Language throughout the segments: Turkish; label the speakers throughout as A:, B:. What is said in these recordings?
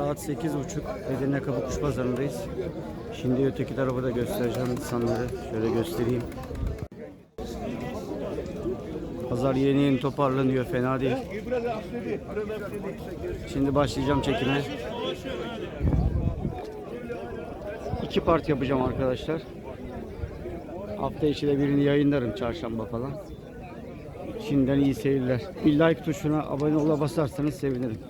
A: Saat 8.30 Edirne Kapı Kuş Pazarı'ndayız. Şimdi öteki tarafı da göstereceğim insanları. Şöyle göstereyim. Pazar yeni yeni toparlanıyor. Fena değil. Şimdi başlayacağım çekime. İki part yapacağım arkadaşlar. Hafta içi de birini yayınlarım çarşamba falan. Şimdiden iyi seyirler. Bir like tuşuna abone ola basarsanız sevinirim.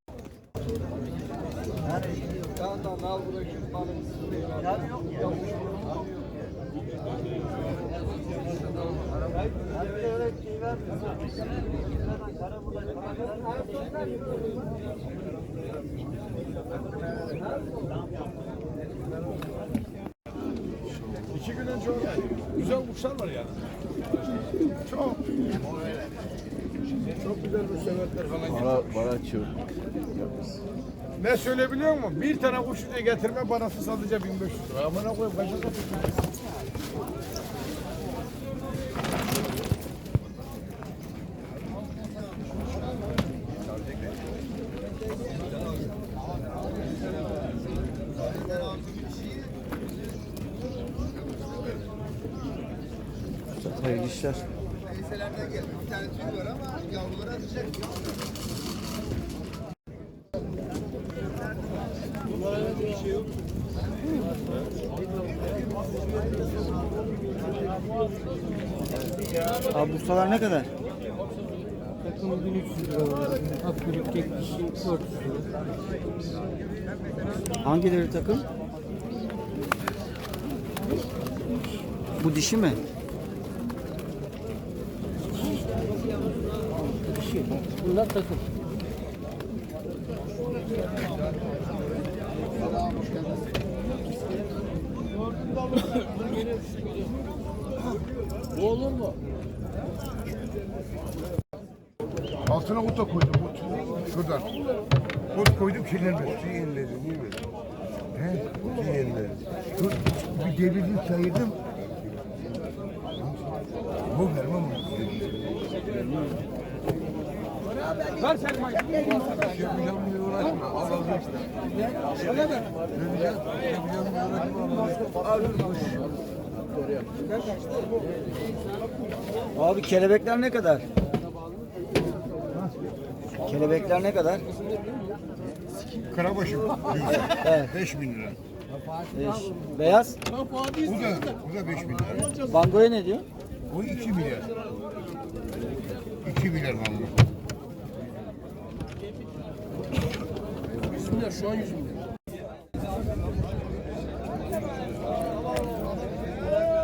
B: İki gün önce orada güzel kuşlar var yani. Çok. Çok güzel kuş severler falan.
C: Para, para çok.
B: Ne söyleyebiliyor musun? Bir tane kuş diye getirme parası sadece 1500 lira. Amına koyayım kaça satıyorsun?
A: Hayırlı işler. Abi bursalar ne kadar?
D: Takım 1300 lira var. Akgülük tek kişi 400 lira.
A: Hangileri takım? Bu dişi mi?
D: Kişi. Bunlar takım. Bu olur mu?
B: Altına ot da koydum. Ot. Şuradan. Ot koydum kirlenmez. Ziyenleri. Niye böyle? He? Ziyenleri. Dur. Bir devirdim sayırdım. Bu vermem. Ver sen mayı. Yapacağım diye uğraşma. Al
A: Abi kelebekler ne kadar? Kelebekler ne kadar?
B: Karabaşı.
A: Evet.
B: 5 bin lira.
A: Beş. Beyaz.
B: Bu da, bu da 5 bin lira.
A: Bangoya ne diyor?
B: O 2 milyar. 2 milyar vallahi.
D: Bismillah şu an 100 milyon.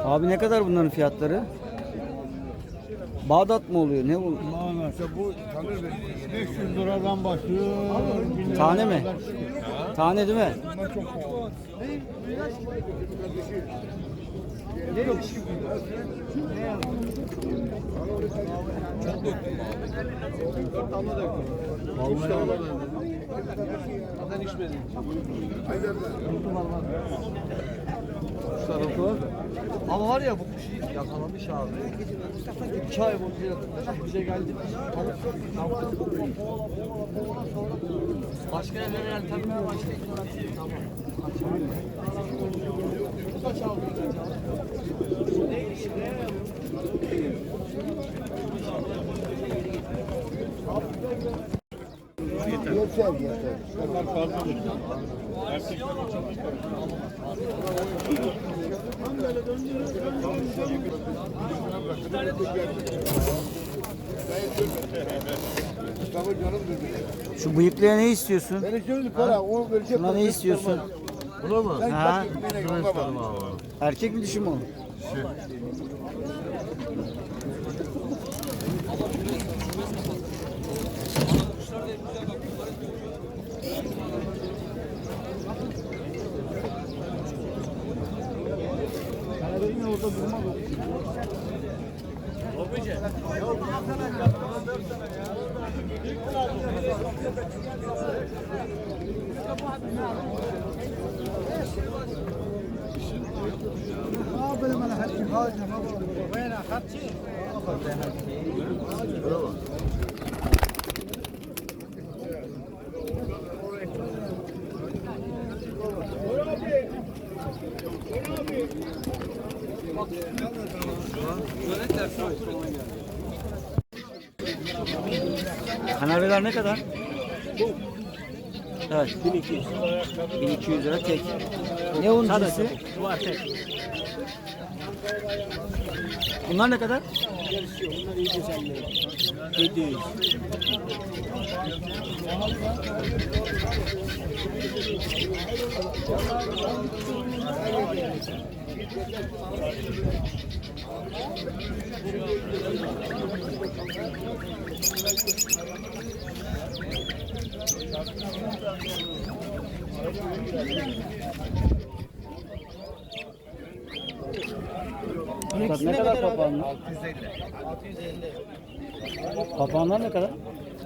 A: Abi ne kadar bunların fiyatları? Bağdat mı oluyor? Ne bu?
B: İşte bu tanır beni.
D: 500 liradan başlıyor. 1000 lira.
A: Tane mi? Tane değil mi?
B: Çok pahalı.
D: Ama var ya bu kuşu yakalamış abi. İki ay boyunca bize geldi. Başka yerlere yeltenmeye. Tamam.
B: Yeter yeter. Dedi.
A: Şu bıyıklıya ne istiyorsun?
B: Vereceğim para, o verecek.
A: Şuna ne istiyorsun?
D: Mı?
B: Sen
A: Ha? Erkek mi dişi mi o? Ayakta durmaz o. قابل من
C: حد حاجه ما وين اخذتي؟ اخذت حاجه
A: Kanaryalar ne kadar? Evet. 1200. 1200 lira tek. Ne onun cinsi?
E: Var tek.
A: Bunlar ne kadar?
E: Bunlar 750 lira. 700.
A: Bak ne kadar papağanlar?
C: 650.
A: Papağanlar ne kadar?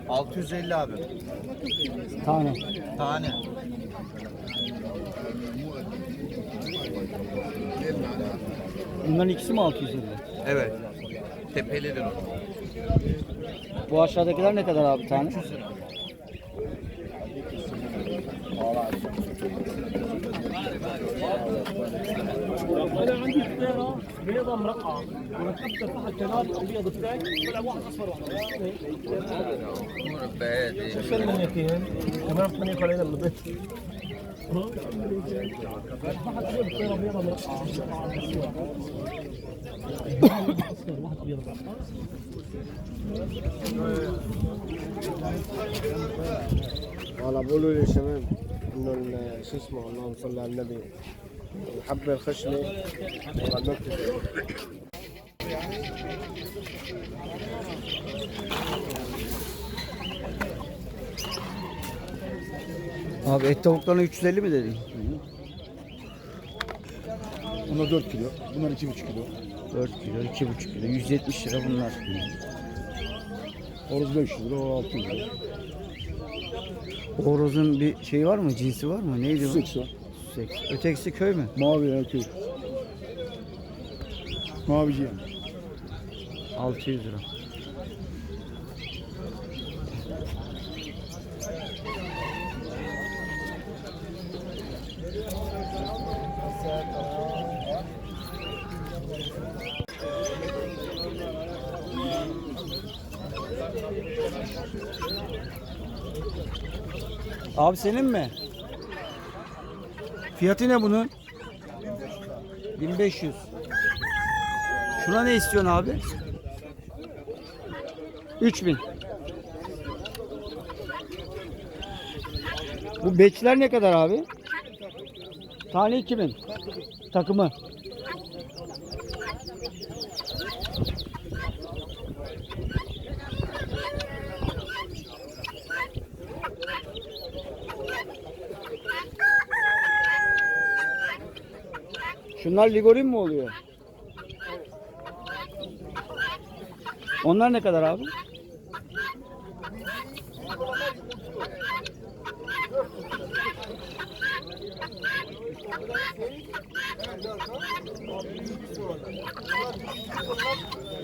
C: 650 abi.
A: Tane.
C: Tane.
A: Bunların ikisi mi 600 lira?
C: Evet. Tepelidir o.
A: Bu aşağıdakiler ne kadar abi tane?
E: انا عندي فطيره بيضه مرقعه وركبت تحت الكنال الابيض بتاعي طلع واحد اصفر واحد شو المنيتين كمان ثمانية قليلة من البيت
F: أنا لي شباب إنه شو اسمه اللهم صل على النبي. الحبة الخشنة.
A: Abi et tavuklarına 350 mi dedin?
B: Bunlar 4 kilo. Bunlar 2,5 kilo.
A: 4 kilo, 2,5 kilo, 170 lira bunlar.
B: Horoz 500 lira, o 600 lira.
A: Horozun bir şeyi var mı? Cinsi var mı? Neydi o?
B: Seks var.
A: Seks. Ötekisi köy mü?
B: Mavi erkek. Mavici yani.
A: 600 lira. Abi senin mi? Fiyatı ne bunun? 1500. Şuna ne istiyorsun abi? 3000. Bu beçler ne kadar abi? Tane 2000. Takımı. Şunlar ligorin mi oluyor? Onlar ne kadar abi?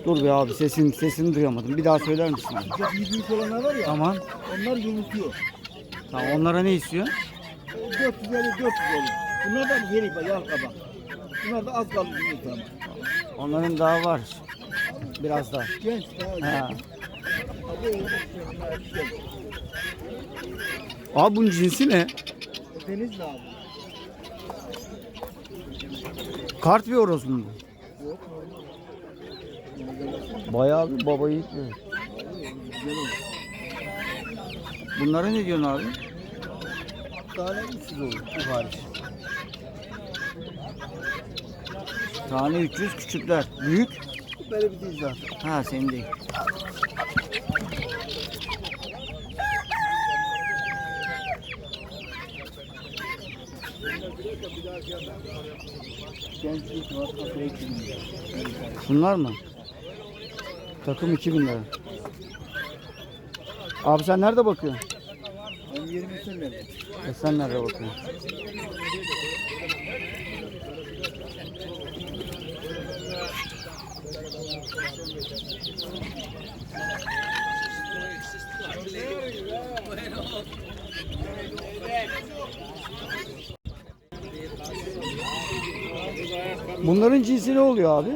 A: Dur be abi sesin sesini duyamadım. Bir daha söyler misin? abi?
B: Çok iyi büyük olanlar var ya,
A: Tamam.
B: onlar yumurtluyor.
A: Tamam onlara ne istiyorsun?
B: 450, 400 olur. Bunlar da yeri bak, yağ kabak. Bunlar da az kaldı ama.
A: Onların daha var. Biraz daha.
B: Genç daha
A: Ha. Abi bunun cinsi ne?
B: Denizli abi.
A: Kart bir horoz mu? bu? Bayağı bir baba yiğit mi? Bunlara ne diyorsun abi?
B: Tane 300 olur bu hariç.
A: Tane 300 küçükler. Büyük?
B: Böyle bir değil zaten.
A: Ha senin değil. Bunlar mı? Takım 2000 lira. Abi sen nerede bakıyorsun?
C: Ben 20 sene.
A: E sen nerede bakıyorsun? Bunların cinsi ne oluyor abi?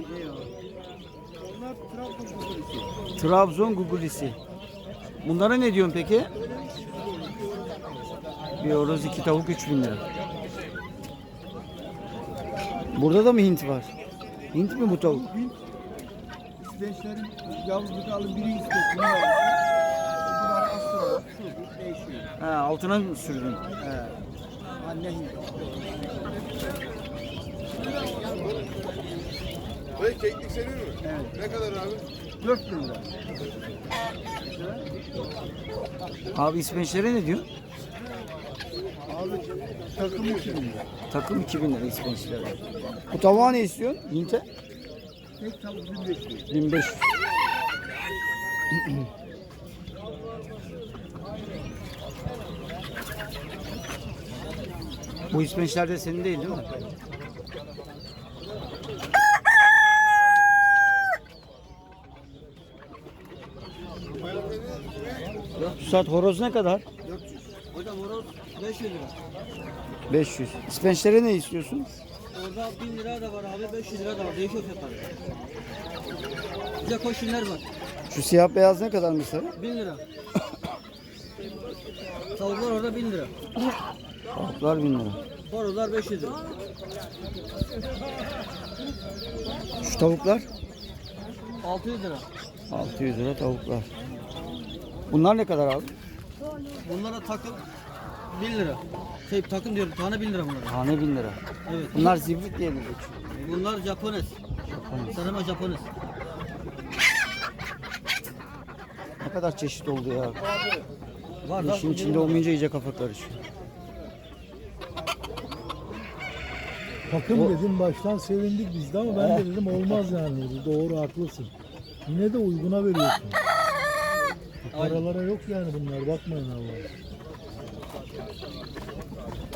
C: Onlar Trabzon kukulisi.
A: Trabzon gugulisi. Bunlara ne diyorsun peki? Bir horoz iki tavuk 3000 lira. Burada da mı Hint var? Hint mi bu tavuk?
C: İsveçlerin alın biri.
A: Ha, altına mı sürdün?
C: He. Anne Hint.
B: Dayı keklik senin mi?
C: Evet.
B: Ne kadar abi?
C: 4 bin lira.
A: Abi İsveçlere ne diyor?
C: Abi takım 2 bin lira.
A: Takım 2000 lira İsveçlere. Bu tavuğa ne istiyorsun? Hint'e?
C: Tek tavuk 1500.
A: 1500. Bu İsveçler de senin değil değil mi? Suat horoz ne kadar?
D: Hocam horoz 500 lira.
A: 500. İsveçlere ne istiyorsun?
D: Orada 1000 lira da var abi 500 lira da var. Değişiyor fiyatları. Bir de koşunlar var.
A: Şu siyah beyaz ne kadar mesela?
D: 1000 lira. Tavuklar orada 1000 lira.
A: Tavuklar 1000 lira.
D: Horozlar 500 lira.
A: Şu tavuklar
D: 600 lira.
A: 600 lira tavuklar. Bunlar ne kadar abi?
D: Bunlara takım 1000 lira. Şey takım diyorum tane 1000 lira bunlar.
A: Tane 1000 lira.
D: Evet.
A: Bunlar zibrit diye mi geçiyor?
D: Bunlar Japones. Sanırım Japones.
A: Ne kadar çeşit oldu ya.
D: Var da.
A: İşin içinde olmayınca iyice kafa karışıyor.
G: Takım dedim baştan sevindik biz de ama ben de dedim olmaz yani. Doğru haklısın. Yine de uyguna veriyorsun. Paralara yok yani bunlar bakmayın Allah'a.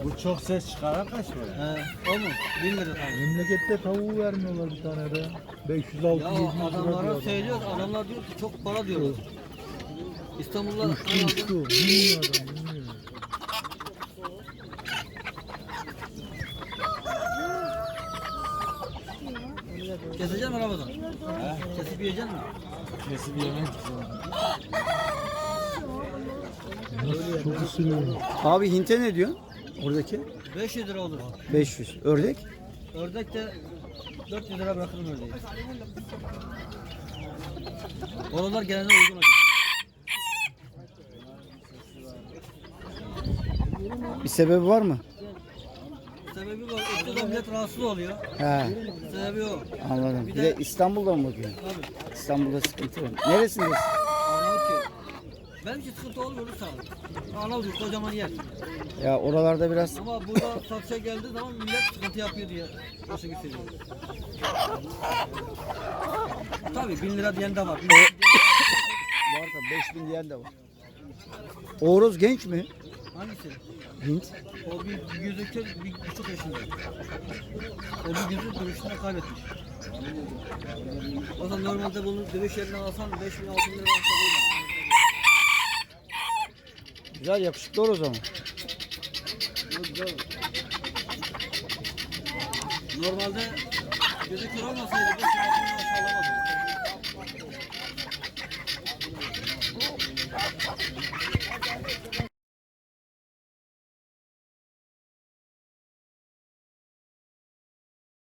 F: Bu çok ses çıkaran kaç para?
D: He, o mu? 1000 lira tane.
G: Memlekette tavuğu vermiyorlar bir tane de. 500
D: Ya
G: 600 700 lira
D: adamlara
G: diyor.
D: söylüyor, adamlar diyor ki çok para diyorlar. İstanbul'da
G: Uçtu uçtu. Bilmiyor adam bilmiyor.
D: Kesecek mi Ramazan? Kesip yiyecek mi?
F: Kesip yemek
G: çok.
A: Abi Hint'e ne diyorsun? Oradaki
D: 500 lira olur.
A: 500. Ördek
D: Ördek de 400 lira bırakırım ördeği. Oralar genelde uygun hocam.
A: bir sebebi var mı?
D: Sebebi var. Ülkede millet rahatsız oluyor.
A: He
D: Sebebi o.
A: anladım.
D: Bir de-
A: İstanbul'da mı bakıyorsun?
D: Abi
A: İstanbul'da sıkıntı var. Neresindesin?
D: Arnavutköy. İçin sıkıntı olmuyor sağ ol. Arnavutköy kocaman yer.
A: Ya oralarda biraz
D: Ama burada satışa geldiği zaman millet sıkıntı yapıyor diye şekilde söylüyorum. Tabii 1000 lira diyen de var. 1000 lira diyen-
A: var da 5000 diyen de var. Oğuz genç mi?
D: Hangisi?
A: Hint.
D: O bir gözüküyor bir buçuk yaşında. O bir gözü dövüşünde kaybetmiş. O zaman normalde bunu dövüş yerine alsan 5 bin 6 bin lira.
A: Güzel yakışıklı olur o zaman.
D: Normalde gözü kör olmasaydı 5 bin 6 bin lira aşağı alamazdı.